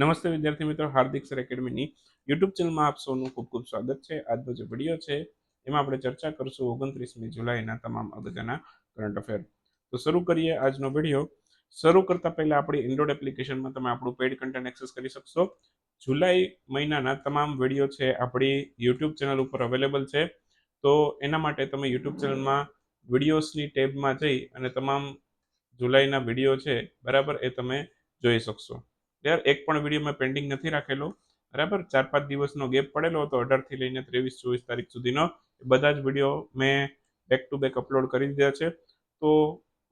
નમસ્તે વિદ્યાર્થી મિત્રો, હાર્દિક સર એકેડમીની યુટ્યુબ ચેનલમાં આપ સૌનું ખૂબ ખૂબ સ્વાગત છે. આજનો જે વીડિયો છે, એમાં આપણે ચર્ચા કરશું ઓગણત્રીસમી જુલાઈના તમામ અગત્યના કરંટ અફેર તો શરૂ કરીએ આજનો વીડિયો. શરૂ કરતા પહેલા આપણી એન્ડ્રોઇડ એપ્લિકેશનમાં તમે આપણું પેડ કન્ટેન્ટ એક્સેસ કરી શકશો. જુલાઈ મહિનાના તમામ વીડિયો છે આપણી યુટ્યુબ ચેનલ ઉપર અવેલેબલ છે. તો એના માટે તમે યુટ્યુબ ચેનલમાં વિડીયોઝની ટેબમાં જઈ અને તમામ જુલાઈના વીડિયો છે, બરાબર એ તમે જોઈ શકશો. યાર એક પણ વીડિયો મેં પેન્ડિંગ નથી રાખેલો. બરાબર? ચાર, પાંચ દિવસનો ગેપ પડેલો હતો. અઢારથી લઈને ત્રેવીસ, ચોવીસ તારીખ સુધીનો. બધા જ વીડિયો મેં બેક ટુ બેક અપલોડ કરી દીધા છે. તો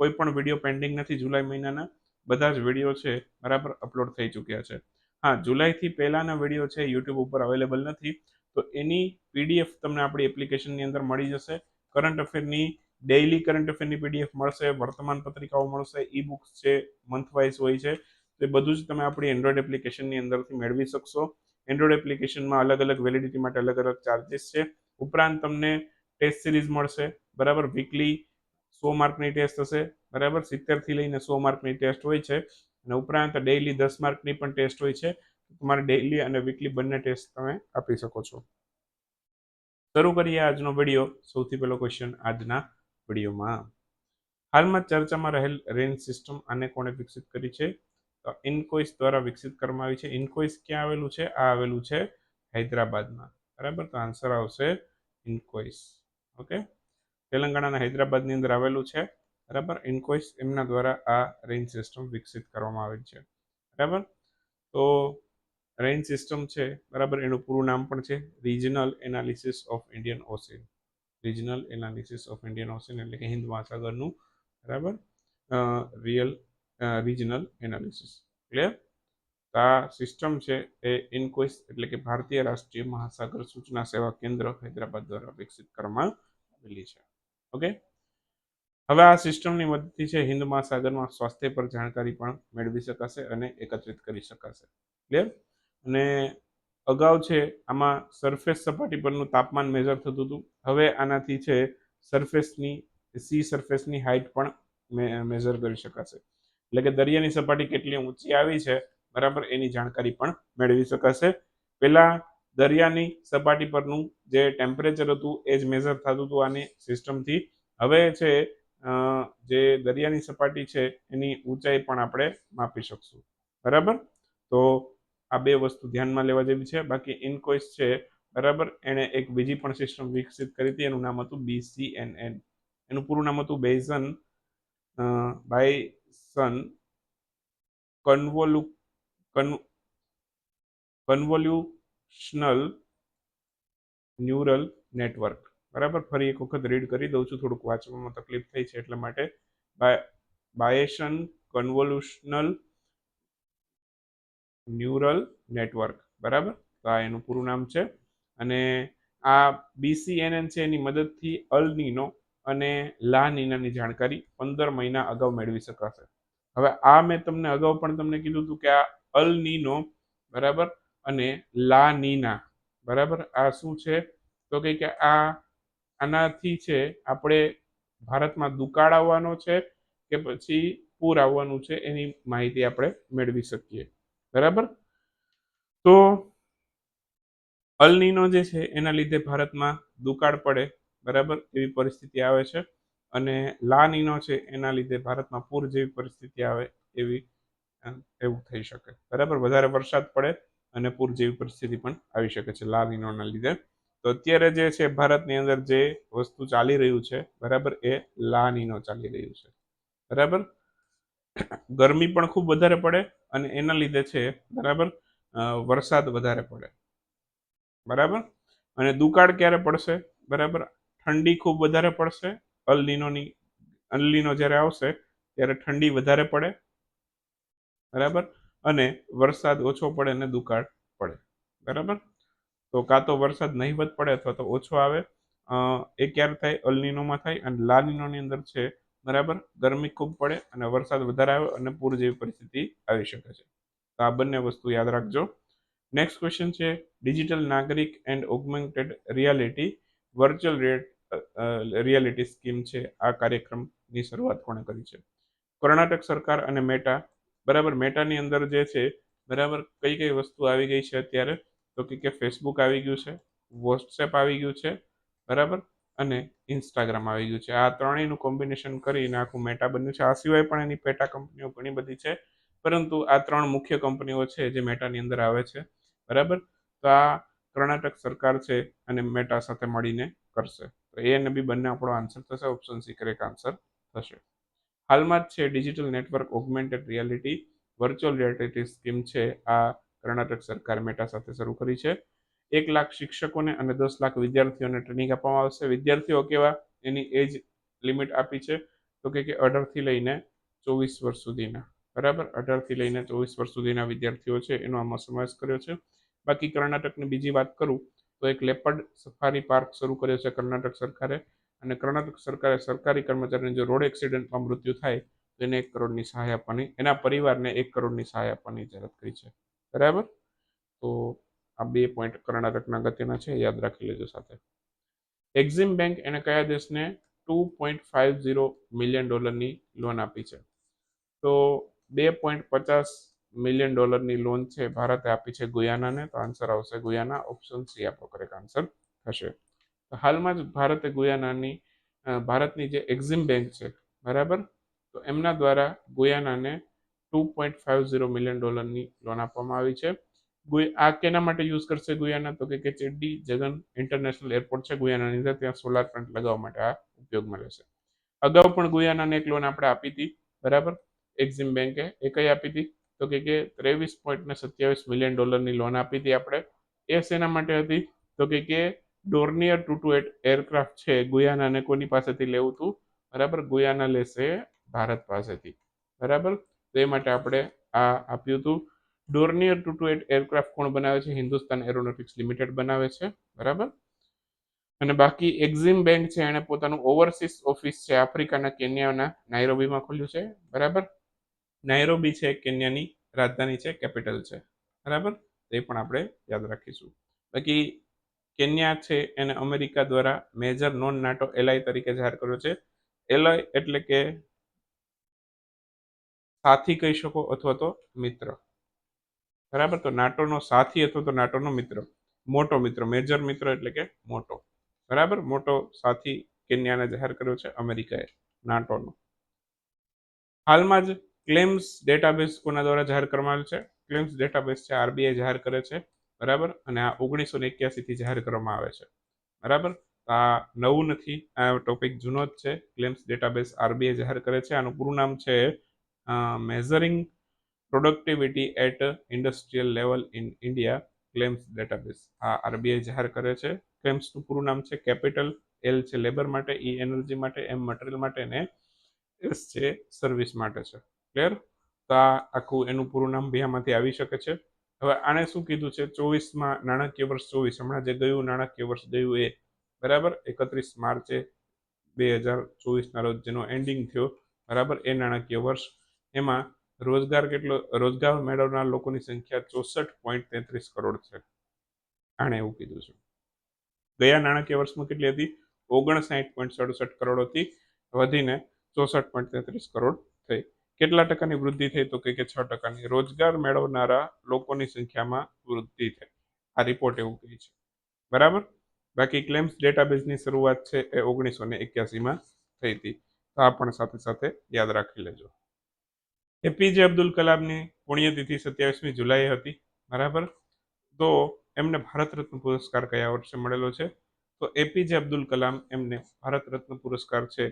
કોઈ પણ વીડિયો પેન્ડિંગ નથી જુલાઈ મહિનાના. બધા જ વીડિયો છે, બરાબર અપલોડ થઈ ચૂક્યા છે. હા, જુલાઈથી પહેલાંના વીડિયો છે યુટ્યુબ ઉપર અવેલેબલ નથી. તો એની પીડીએફ તમને આપણી એપ્લિકેશનની અંદર મળી જશે. કરંટ અફેરની ડેઇલી કરંટ અફેરની પીડીએફ મળશે. વર્તમાન પત્રિકાઓ મળશે. ઈ બુક્સ છે મંથ વાઇઝ હોય છે. તો એ બધું જ તમે આપણી એન્ડ્રોઈડ એપ્લિકેશનની અંદરથી મેળવી શકશો. એન્ડ્રોઈડ એપ્લિકેશનમાં અલગ અલગ વેલિડિટી માટે અલગ અલગ ચાર્જિસ છે. ઉપરાંત તમને ટેસ્ટ સિરીઝ મળશે. બરાબર? વીકલી સો માર્કની ટેસ્ટ હશે. બરાબર? સિત્તેરથી લઈને સો માર્કની ટેસ્ટ હોય છે. અને ઉપરાંત ડેઇલી દસ માર્કની પણ ટેસ્ટ હોય છે. તમારે ડેઇલી અને વીકલી બંને ટેસ્ટ તમે આપી શકો છો. શરૂ કરીએ આજનો વીડિયો સૌથી પહેલો ક્વેશ્ચન આજના વિડીયોમાં હાલમાં ચર્ચામાં રહેલ રેન્જ સિસ્ટમ આને કોણે વિકસિત કરી છે? તો ઇનકોઇસ દ્વારા વિકસિત કરવામાં આવી છે. ઇનકોઇસ ક્યાં આવેલું છે? આ આવેલું છે હૈદરાબાદમાં. બરાબર? તો આન્સર આવશે ઇનકોઇસ ઓકે તેલંગાણાના હૈદરાબાદની અંદર આવેલું છે. બરાબર? ઇનકોઇસ એમના દ્વારા આ રેન્જ સિસ્ટમ વિકસિત કરવામાં આવેલ છે. બરાબર? તો રેન્જ સિસ્ટમ છે. બરાબર? એનું પૂરું નામ પણ છે regional analysis of Indian ocean regional analysis of Indian ocean એટલે કે હિન્દ મહાસાગરનું. બરાબર? રિયલ રિજનલ એનાલિસિસ ક્લિયર આ સિસ્ટમ છે એ ઇનકોઇસ એટલે કે ભારતીય રાષ્ટ્રીય મહાસાગર સૂચના સેવા કેન્દ્ર હૈદરાબાદ દ્વારા વિકસિત કરવામાં આવેલી છે. ઓકે હવે આ સિસ્ટમની મદદથી છે હિન્દ મહાસાગરમાં સ્વાસ્થ્ય પર જાણકારી પણ મેળવી શકાશે અને એકત્રિત કરી શકાશે. ક્લિયર અને અગાઉ છે આમાં સરફેસ સપાટી પરનું તાપમાન મેજર થતું હતું. હવે આનાથી છે સરફેસની સી સરફેસની હાઇટ પણ મેજર કરી શકાશે. એટલે કે દરિયાની સપાટી કેટલી ઊંચી આવી છે, બરાબર, એની જાણકારી પણ મેળવી શકાશે. પહેલા દરિયાની સપાટી પરનું જે ટેમ્પરેચર હતું, એ જ મેઝર થતું હતું આની સિસ્ટમથી હવે છે જે દરિયાની સપાટી છે, એની ઊંચાઈ પણ આપણે માપી શકશું. બરાબર? તો આ બે વસ્તુ ધ્યાનમાં લેવા જેવી છે. બાકી ઇનકોઇસ છે, બરાબર, એણે એક બીજી પણ સિસ્ટમ વિકસિત કરી હતી, એનું નામ હતું બીસીએનએન એનું પૂરું નામ હતું બેઝન Bayesian convolu convolutional neural network બરાબર? ફરી એક વખત રીડ કરી દઉં છું, થોડુંક વાંચવામાં તકલીફ થઈ છે એટલા માટે. બાયેશન કન્વોલ્યુશનલ ન્યુરલ નેટવર્ક બરાબર? તો આ એનું પૂરું નામ છે. અને આ બીસીએનએન છે, એની મદદથી અલ નીનો અને લા નીનાની જાણકારી પંદર મહિના અગાઉ મેળવી શકાશે. હવે આ મેં તમને અગાઉ પણ તમને કીધું હતું કે આ અલ નીનો, બરાબર? અને લા નીના, બરાબર? આ શું છે? તો કે આ આનાથી છે, આપણે ભારતમાં દુકાળ આવવાનો છે કે પછી પૂર આવવાનું છે એની માહિતી આપણે મેળવી શકીએ. બરાબર? તો અલનીનો જે છે, એના લીધે ભારતમાં દુકાળ પડે, બરાબર? એવી પરિસ્થિતિ આવે છે. અને લા નીનો છે, એના લીધે ભારતમાં પૂર જેવી પરિસ્થિતિ આવે એવી એવું થઈ શકે. બરાબર? વધારે વરસાદ પડે અને પૂર જેવી પરિસ્થિતિ પણ આવી શકે છે લા નીનોના લીધે. તો અત્યારે જે છે, ભારતની અંદર જે વસ્તુ ચાલી રહ્યું છે, બરાબર, એ લા નીનો ચાલી રહ્યું છે. બરાબર? ગરમી પણ ખૂબ વધારે પડે અને એના લીધે છે, બરાબર વરસાદ વધારે પડે. બરાબર? અને દુકાળ ક્યારે પડશે? બરાબર? ઠંડી ખૂબ વધારે પડશે અલનીનોની અલનીનો જ્યારે આવશે, ત્યારે ઠંડી વધારે પડે, બરાબર? અને વરસાદ ઓછો પડે અને દુકાળ પડે, બરાબર? તો કાં તો વરસાદ નહીવત પડે અથવા તો ઓછો આવે એ ક્યારે થાય? અલનીનોમાં થાય અને લાનીનોની અંદર છે, બરાબર? ગરમી ખૂબ પડે અને વરસાદ વધારે આવે અને પૂર જેવી પરિસ્થિતિ આવી શકે છે. તો આ બંને વસ્તુ યાદ રાખજો. નેક્સ્ટ ક્વેશ્ચન છે digital Nagarik and augmented reality virtual reality scheme છે. આ કાર્યક્રમની શરૂઆત કોણે કરી છે? કર્ણાટક સરકાર અને મેટા બરાબર મેટાની અંદર જે છે, બરાબર, કઈ કઈ વસ્તુ આવી ગઈ છે અત્યારે? તો કે ફેસબુક આવી ગયું છે વોટ્સએપ આવી ગયું છે, બરાબર, અને ઇન્સ્ટાગ્રામ આવી ગયું છે. આ ત્રણેયનું કોમ્બિનેશન કરીને આખું મેટા બન્યું છે. આ સિવાય પણ એની પેટા કંપનીઓ ઘણી બધી છે. પરંતુ આ ત્રણ મુખ્ય કંપનીઓ છે જે મેટાની અંદર આવે છે. બરાબર? તો આ કર્ણાટક સરકાર છે અને મેટા સાથે મળીને કરશે. તો એ અને બી બંને આપણો આન્સર થશે ઓપ્શન સી કરેક્ટ આન્સર થશે. હાલમાં જ છે digital network augmented reality virtual reality scheme છે. આ કર્ણાટક સરકાર મેટા સાથે શરૂ કરી છે. એક લાખ શિક્ષકોને અને દસ લાખ વિદ્યાર્થીઓને ટ્રેનિંગ આપવામાં આવશે. વિદ્યાર્થીઓ કેવા? એની એજ લિમિટ આપી છે. તો કે અઢારથી લઈને ચોવીસ વર્ષ સુધીના. બરાબર? અઢારથી લઈને ચોવીસ વર્ષ સુધીના વિદ્યાર્થીઓ છે. એનો આમાં સમાવેશ કર્યો છે. બાકી કર્ણાટકની બીજી વાત કરું તો એક લેપર્ડ સફારી પાર્ક શરૂ કર્યો છે કર્ણાટક સરકારે. અને કર્ણાટક સરકારે સરકારી કર્મચારીને જો રોડ એક્સિડન્ટમાં મૃત્યુ થાય, તો એને એક કરોડની સહાય આપવાની, એના પરિવારને એક કરોડની સહાય આપવાની જાહેરાત કરી છે. બરાબર? તો આ બે પોઈન્ટ કર્ણાટકના અગત્યના છે, યાદ રાખી લેજો સાથે. એક્ઝિમ બેંક એને કયા દેશને two point five zero million ડોલરની લોન આપી છે? તો બે પોઈન્ટ પચાસ મિલિયન ડોલરની લોન છે, ભારતે આપી છે ગુયાનાને, તો આન્સર આવશે ગુયાના. ઓપ્શન સી આપણો કરેક્ટ આન્સર થશે. તો હાલમાં જ ભારતે ગુયાનાની ભારતની જે એક્ઝિમ બેંક છે, બરાબર? તો એમના દ્વારા ગુયાનાને two point five zero million ડોલરની લોન આપવામાં આવી છે. આ કેના માટે યુઝ કરશે ગુયાના? તો કે ચેડ્ડી જગન ઇન્ટરનેશનલ એરપોર્ટ છે ગુયાનાની અંદર, ત્યાં સોલાર પ્લાન્ટ લગાવવા માટે આ ઉપયોગમાં રહેશે અગાઉ પણ ગુયાનાને એક લોન આપણે આપી હતી, બરાબર? એક્ઝિમ બેંકે એ કઈ આપી હતી? તો કે કે ત્રેવીસ પોઈન્ટ ને સત્યાવીસ મિલિયન ડોલરની લોન આપી હતી આપણે. એ શેના માટે હતી? તો કે કે Dornier two two eight aircraft છે, ગુયાનાને કોની પાસેથી લેવું હતું બરાબર, ગુયાના લેશે ભારત પાસેથી. બરાબર? તે માટે આપણે આ આપ્યું હતું Dornier two two eight aircraft કોણ બનાવે છે? હિન્દુસ્તાન એરોનોટિક્સ લિમિટેડ બનાવે છે. બરાબર? અને બાકી એક્ઝિમ બેંક છે, એણે પોતાનું ઓવરસીઝ ઓફિસ છે, આફ્રિકાના, કેન્યાના, નાયરોબીમાં ખોલ્યું છે. બરાબર? નાયરોબી છે કેન્યાની રાજધાની છે કેપિટલ છે. બરાબર? એ પણ આપણે યાદ રાખીશું. બાકી કેન્યા છે એને અમેરિકા દ્વારા મેજર નોન નાટો એલઆઈ તરીકે જાહેર કર્યો છે. એલઆઈ એટલે કે સાથી કહી શકો અથવા તો મિત્ર. બરાબર? તો નાટોનો સાથી અથવા તો નાટોનો મિત્ર. મોટો મિત્ર મેજર મિત્ર એટલે કે મોટો. બરાબર? મોટો સાથી કેન્યાને જાહેર કર્યો છે અમેરિકાએ નાટોનો. હાલમાં જ ક્લેમ્સ ડેટાબેઝ કોના દ્વારા જાહેર કરવામાં આવ્યું છે? ક્લેમ્સ ડેટાબેઝ છે આરબીઆઈ જાહેર કરે છે, બરાબર? અને આ ઓગણીસો ને એક્યાસીથી જાહેર કરવામાં આવે છે, બરાબર? આ નવું નથી, આ ટોપિક જૂનો જ છે. ક્લેમ્સ ડેટાબેઝ આરબીઆઈ જાહેર કરે છે. આનું પૂરું નામ છે measuring productivity at industrial level in India KLEMS database. આ આરબીઆઈ જાહેર કરે છે. ક્લેમ્સનું પૂરું નામ છે કેપિટલ એલ છે, લેબર માટે, ઈ એનર્જી માટે, એમ મટીરિયલ માટે ને એસ છે, સર્વિસ માટે છે. ક્લિયર તો આ આખું એનું પૂરું નામ બે આમાંથી આવી શકે છે. હવે આને શું કીધું છે? ચોવીસમાં નાણાકીય વર્ષ ચોવીસ. હમણાં જે ગયું, નાણાકીય વર્ષ ગયું એ. બરાબર? એકત્રીસ માર્ચે બે હજાર ચોવીસના રોજ જેનો એન્ડિંગ થયો. બરાબર? એ નાણાકીય વર્ષ. એમાં રોજગાર કેટલો? રોજગાર મેળવનાર લોકોની સંખ્યા ચોસઠ પોઈન્ટ તેત્રીસ કરોડ છે. આણે એવું કીધું છે. ગયા નાણાકીય વર્ષમાં કેટલી હતી? ઓગણસાઠ પોઈન્ટ સડસઠ કરોડ હતી. વધીને ચોસઠ પોઈન્ટ તેત્રીસ કરોડ થઈ. કેટલા ટકાની વૃદ્ધિ થઈ તો કે છ ટકાની? રોજગાર મેળવનારા લોકોની સંખ્યામાં વૃદ્ધિ થઈ. આ રિપોર્ટ એવું કહે છે. બરાબર? બાકી ક્લેમ્સ ડેટાબેઝની શરૂઆત છે એ ઓગણીસો ને એક્યાસીમાં થઈ હતી. તો આ પણ સાથે સાથે યાદ રાખી લેજો. એપીજે અબ્દુલ કલામની પુણ્યતિથિ સત્યાવીસમી જુલાઈ હતી. બરાબર? તો એમને ભારત રત્ન પુરસ્કાર કયા વર્ષે મળેલો છે? તો એપીજે અબ્દુલ કલામ એમને ભારત રત્ન પુરસ્કાર છે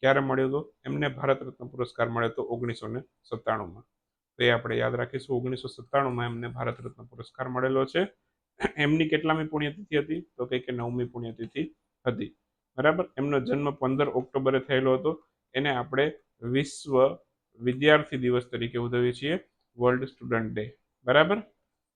ક્યારે મળ્યો હતો? એમને ભારત રત્ન પુરસ્કાર મળ્યો હતો ઓગણીસો ને સત્તાણુંમાં. તો એ આપણે યાદ રાખીશું, ઓગણીસો સત્તાણુંમાં એમને ભારત રત્ન પુરસ્કાર મળેલો છે. એમની કેટલામી પુણ્યતિથિ હતી? તો કંઈક નવમી પુણ્યતિથિ હતી. બરાબર? એમનો જન્મ પંદર ઓક્ટોબરે થયેલો હતો. એને આપણે વિશ્વ વિદ્યાર્થી દિવસ તરીકે ઉજવીએ છીએ, વર્લ્ડ સ્ટુડન્ટ ડે. બરાબર?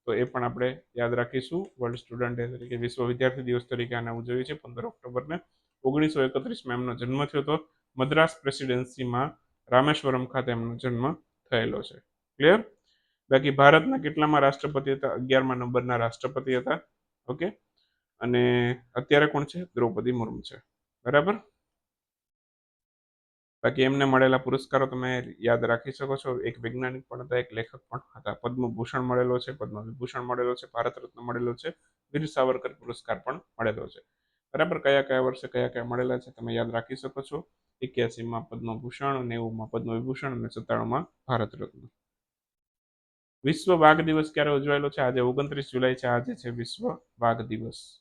તો એ પણ આપણે યાદ રાખીશું, વર્લ્ડ સ્ટુડન્ટ ડે તરીકે વિશ્વ વિદ્યાર્થી દિવસ તરીકે આને ઉજવીએ છીએ, પંદર ઓક્ટોબરને. ઓગણીસો એકત્રીસમાં એમનો જન્મ થયો હતો. મદ્રાસ પ્રેસિડેન્સીમાં રામેશ્વરમ ખાતે એમનો જન્મ થયેલો છે. ક્લિયર બાકી ભારતના કેટલામાં રાષ્ટ્રપતિ હતા? અગિયારમા નંબરના રાષ્ટ્રપતિ હતા. ઓકે અને અત્યારે કોણ છે? દ્રૌપદી મુર્મુ છે. બરાબર? બાકી એમને મળેલા પુરસ્કારો તમે યાદ રાખી શકો છો. એક વૈજ્ઞાનિક પણ હતા, એક લેખક પણ હતા. પદ્મભૂષણ મળેલો છે પદ્મ વિભૂષણ મળેલો છે ભારત રત્ન મળેલો છે. વીર સાવરકર પુરસ્કાર પણ મળેલો છે. બરાબર? કયા કયા વર્ષે કયા કયા મળેલા છે તમે યાદ રાખી શકો છો? એક્યાસીમાં પદ્મભૂષણ નેવુંમાં પદ્મવિભૂષણ અને સત્તાણુંમાં ભારત રત્ન વિશ્વ વાઘ દિવસ ક્યારે ઉજવાયેલો છે? આજે ઓગણત્રીસ જુલાઈ છે. આજે છે વિશ્વ વાઘ દિવસ.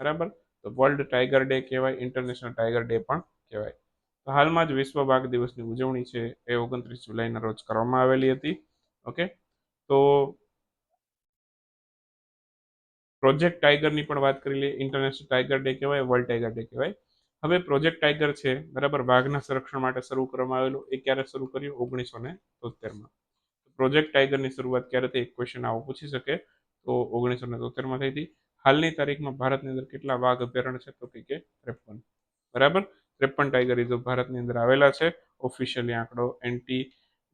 બરાબર? તો વર્લ્ડ ટાઈગર ડે કહેવાય, ઇન્ટરનેશનલ ટાઈગર ડે પણ કહેવાય. તો હાલમાં જ વિશ્વ વાઘ દિવસની ઉજવણી છે. એ ઓગણત્રીસ જુલાઈના રોજ કરવામાં આવેલી હતી. ઓકે? તો પ્રોજેક્ટ ટાઈગરની પણ વાત કરી લઈએ. ઇન્ટરનેશનલ ટાઈગર ડે કહેવાય, વર્લ્ડ ટાઈગર ડે કહેવાય. હવે પ્રોજેક્ટ ટાઈગર છે, બરાબર? વાઘના સંરક્ષણ માટે શરૂ કરવામાં આવેલું. એ ક્યારે શરૂ કર્યું? ઓગણીસો ને તોતેરમાં પ્રોજેક્ટ ટાઈગરની શરૂઆત ક્યારે થઈ? ક્વેશ્ચન આવો પૂછી શકે. તો ઓગણીસો ને તોતેરમાં થઈ હતી. હાલની તારીખમાં ભારતની અંદર કેટલા વાઘ અભયારણ્ય છે? તો કે ત્રેપન. બરાબર? ત્રેપન ટાઈગર રિઝર્વ ભારતની અંદર આવેલા છે. ઓફિશિયલી આંકડો એન્ટી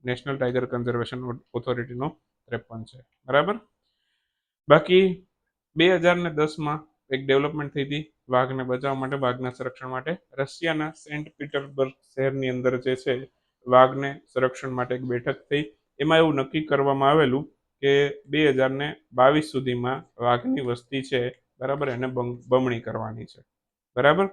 નેશનલ ટાઈગર કન્ઝર્વેશન ઓથોરિટીનો ત્રેપન છે. બરાબર? બાકી બે હજાર ને દસમાં એક ડેવલપમેન્ટ થઈ હતી. વાઘને બચાવવા માટે, વાઘના સંરક્ષણ માટે રશિયાના સેન્ટ પીટર્સબર્ગ શહેરની અંદર જે છે, વાઘને સંરક્ષણ માટે એક બેઠક થઈ. એમાં એવું નક્કી કરવામાં આવેલું કે બે હજાર ને બાવીસ સુધીમાં વાઘની વસ્તી છે, બરાબર, એને બમણી કરવાની છે. બરાબર?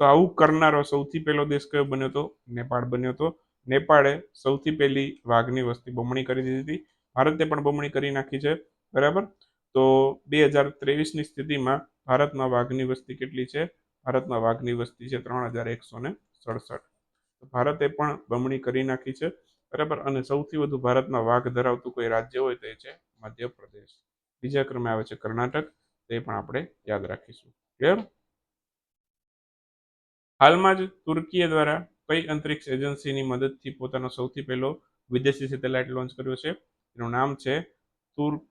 તો આવું કરનારો સૌથી પહેલો દેશ કયો બન્યો હતો નેપાળ બન્યો હતો નેપાળે સૌથી પહેલી વાઘની વસ્તી બમણી કરી દીધી હતી. ભારતે પણ બમણી કરી નાખી છે. બરાબર? તો બે હજાર ત્રેવીસની સ્થિતિમાં ભારતમાં વાઘની વસ્તી કેટલી છે? ભારતમાં વાઘની વસ્તી છે ત્રણ હજાર એકસો ને સડસઠ. ભારતે પણ બમણી કરી નાખી છે, બરાબર? અને સૌથી વધુ ભારતમાં વાઘ ધરાવતું કોઈ રાજ્ય હોય તો એ છે મધ્યપ્રદેશ. બીજા ક્રમે આવે છે કર્ણાટક, તે પણ આપણે યાદ રાખીશું. ક્લિયર હાલમાં જ તુર્કીએ દ્વારા કઈ અંતરિક્ષ એજન્સીની મદદથી પોતાનો સૌથી પહેલો વિદેશી સેટેલાઇટ લોન્ચ કર્યો છે? એનું નામ છે તુર્ક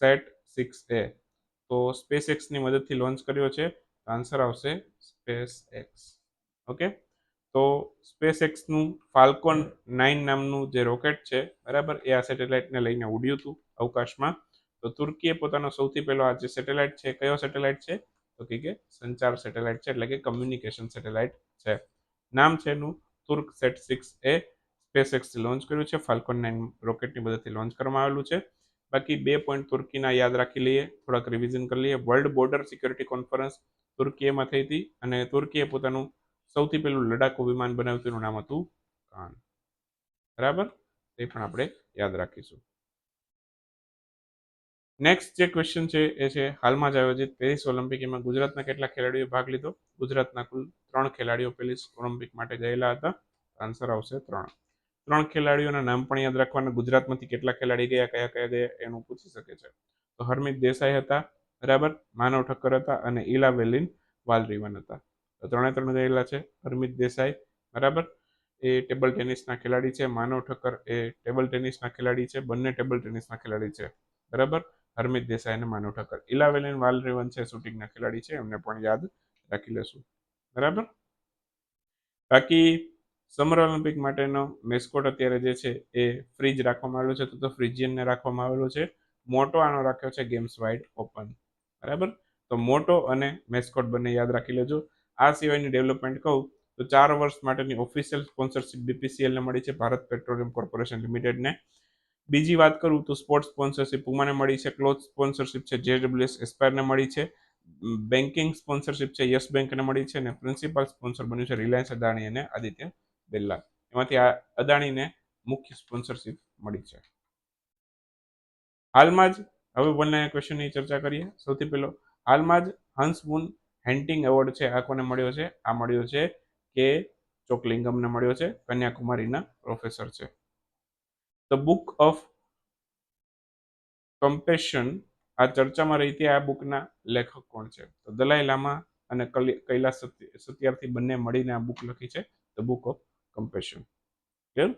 સેટ સિક્સ એ. તો સ્પેસ એક્સની મદદથી લોન્ચ કર્યો છે. આન્સર આવશે સ્પેસ એક્સ ઓકે તો સ્પેસ એક્સનું ફાલ્કોન નાઇન નામનું જે રોકેટ છે, બરાબર? એ આ સેટેલાઇટને લઈને ઉડ્યું હતું અવકાશમાં. તો તુર્કીએ પોતાનો સૌથી પહેલો આ જે સેટેલાઇટ છે, કયો સેટેલાઇટ છે? તો કે સંચાર સેટેલાઇટ છે, એટલે કે કમ્યુનિકેશન સેટેલાઇટ છે. નામ છે એનું Turksat six A Space X launch કર્યું છે. ફાલ્કોન નાઇન રોકેટની મદદથી લોન્ચ કરવામાં આવેલું છે. બાકી બે પોઈન્ટ તુર્કીના યાદ રાખી લઈએ, થોડાક રિવિઝન કરી લઈએ. વર્લ્ડ બોર્ડર સિક્યોરિટી કોન્ફરન્સ તુર્કીએમાં થઈ હતી અને તુર્કીએ પોતાનું સૌથી પહેલું લડાકુ વિમાન બનાવ્યું તેનું નામ હતું કાન. બરાબર? તે પણ આપણે યાદ રાખીશું. નેક્સ્ટ જે ક્વેશ્ચન છે, એ છે, હાલમાં જ આયોજિત પેરિસ ઓલિમ્પિકમાં ગુજરાતના કેટલા ખેલાડીઓ ભાગ લીધો? ગુજરાતના કુલ ત્રણ ખેલાડીઓ પેરિસ ઓલિમ્પિક માટે ગયેલા હતા. આન્સર આવશે ત્રણ. ત્રણ ખેલાડીઓના નામ પણ યાદ રાખવાના. ગુજરાતમાંથી કેટલા ખેલાડી ગયા, કયા કયા ગયા, એનું પૂછી શકે છે. તો હરમિત દેસાઈ હતા, બરાબર? માનવ ઠક્કર હતા અને ઈલા વેલિન વાલરીવન હતા. તો ત્રણે ત્રણ ગયેલા છે. હરમિત દેસાઈ, બરાબર? એ ટેબલ ટેનિસના ખેલાડી છે. માનવ ઠક્કર એ ટેબલ ટેનિસના ખેલાડી છે. બંને ટેબલ ટેનિસના ખેલાડી છે. બરાબર? હરમિત દેસાઈ અને માનવ ઠક્કર. ઇલાવેલિન વાલરીવન છે, શૂટિંગના ખેલાડી છે. એમને પણ યાદ રાખી લેશું. બરાબર? બાકી સમર ઓલિમ્પિક માટેનો મેસ્કોટ અત્યારે જે છે એ ફ્રીજ રાખવામાં આવેલો છે. તો તો ફ્રીજિયનને રાખવામાં આવેલો છે. મોટો આનો રાખ્યો છે ગેમ્સ વાઇડ ઓપન બરાબર? તો મોટો અને મેસ્કોટ બંને યાદ રાખી લેજો. આ સિવાયની ડેવલપમેન્ટ કહું, તો ચાર વર્ષ માટેની ઓફિશિયલ સ્પોન્સરશિપ બીપીસીએલને મળી છે ભારત પેટ્રોલિયમ કોર્પોરેશન લિમિટેડને. બીજી વાત કરું તો સ્પોર્ટ્સ સ્પોન્સરશિપ પુમાને મળી છે. ક્લોથ સ્પોન્સરશિપ છે જેડબ્લ્યુએસ એસ્પાયરને મળી છે. બેન્કિંગ સ્પોન્સરશિપ છે યસ બેંકને મળી છે અને પ્રિન્સિપાલ સ્પોન્સર બન્યું છે રિલાયન્સ અદાણી અને આદિત્ય બિરલા એમાંથી આ અદાણીને મુખ્ય સ્પોન્સરશિપ મળી છે. હાલમાં જ હવે બંને ક્વેશ્ચનની ચર્ચા કરીએ. સૌથી પહેલો, હાલમાં જ હંસબુન હેન્ટિંગ એવોર્ડ છે, આ કોને મળ્યો છે? આ મળ્યો છે કે ચોકલિંગમને મળ્યો છે, કન્યાકુમારીના પ્રોફેસર છે. ધ બુક ઓફ કમ્પેશન આ ચર્ચામાં રહીતી આ બુકના લેખક કોણ છે? તો દલાઈ લામા અને કૈલાસ સત્યાર્થી બંને મળીને આ બુક લખી છે the book of compassion clear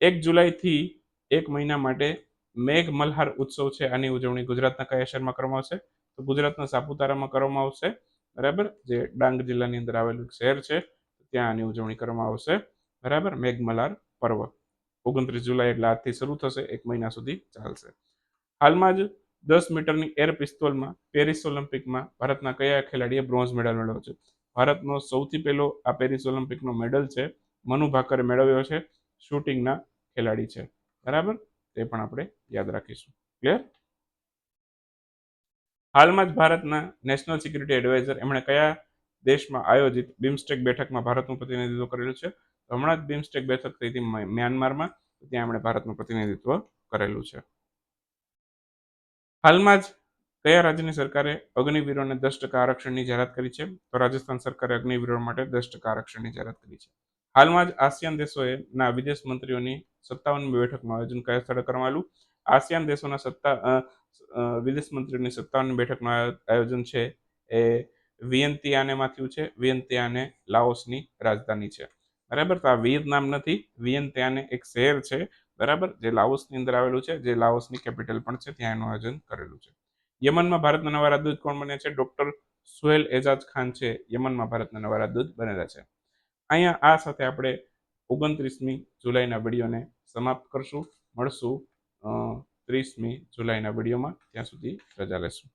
એક જુલાઈથી એક મહિના માટે મેઘ મલ્હાર ઉત્સવ છે. આની ઉજવણી ગુજરાતના કયા શહેરમાં કરવામાં આવશે? તો ગુજરાતના સાપુતારામાં કરવામાં આવશે. બરાબર? જે ડાંગ જિલ્લાની અંદર આવેલું શહેર છે. ત્યાં આની ઉજવણી કરવામાં આવશે. બરાબર? મેઘમલ્હાર પર્વ. ઓગણત્રીસ જુલાઈ એટલે આજથી શરૂ થશે. એક મહિના સુધી ચાલશે. હાલમાં જ દસ મીટરની એર પિસ્તોલમાં પેરિસ ઓલિમ્પિકમાં ભારતના કયા ખેલાડીએ બ્રોન્ઝ મેડલ મેળવ્યો છે? ભારતનો સૌથી પહેલો આ પેરિસ ઓલિમ્પિકનો મેડલ છે. મનુ ભાકરે મેળવ્યો છે. શૂટિંગના ખેલાડી છે. બરાબર? તે પણ આપણે યાદ રાખીશું. ક્લિયર હાલમાં જ ભારતના નેશનલ સિક્યુરિટી એડવાઇઝર એમણે કયા દેશમાં આયોજિત બિમસ્ટેક બેઠકમાં ભારતનું પ્રતિનિધિત્વ કરેલું છે? હમણાં જ બિમસ્ટેક બેઠક થઈ હતી મ્યાનમારમાં. ત્યાં એમણે ભારતનું પ્રતિનિધિત્વ કરેલું છે. હાલમાં જ કયા રાજ્યની સરકારે અગ્નિવીરોને દસ ટકા આરક્ષણની જાહેરાત કરી છે? તો રાજસ્થાન સરકારે અગ્નિવીરો માટે દસ ટકા આરક્ષણની જાહેરાત કરી છે. હાલમાં જ આસિયાન દેશોએ ના વિદેશ મંત્રીઓની સત્તાવનમી બેઠકનું આયોજન કયા સ્થળે કરવામાં આવ્યું. આસિયાન દેશોના સત્તા વિદેશ મંત્રીઓની સત્તાવનમી બેઠકનું આયોજન છે એ વિયંતિયાનેમાં થયું છે. વિયંતિયાને લાઓસની રાજધાની છે. બરાબર? તો આ વિયેતનામ નથી. વિયંતિયાને એક શહેર છે. બરાબર? જે લાઓસની અંદર આવેલું છે. જે લાઓસની કેપિટલ પણ છે. ત્યાં એનું આયોજન કરેલું છે. યમનમાં ભારતના નવા રાજદૂત કોણ બન્યા છે? ડોક્ટર સુહેલ એજાજ ખાન છે. યમનમાં ભારતના નવા રાજદૂત બનેલા છે. અહીંયા આ સાથે આપણે ઓગણત્રીસમી જુલાઈના વિડીયોને સમાપ્ત કરશું. મળશું ત્રીસમી જુલાઈના વિડીયોમાં. ત્યાં સુધી રજા લેશું.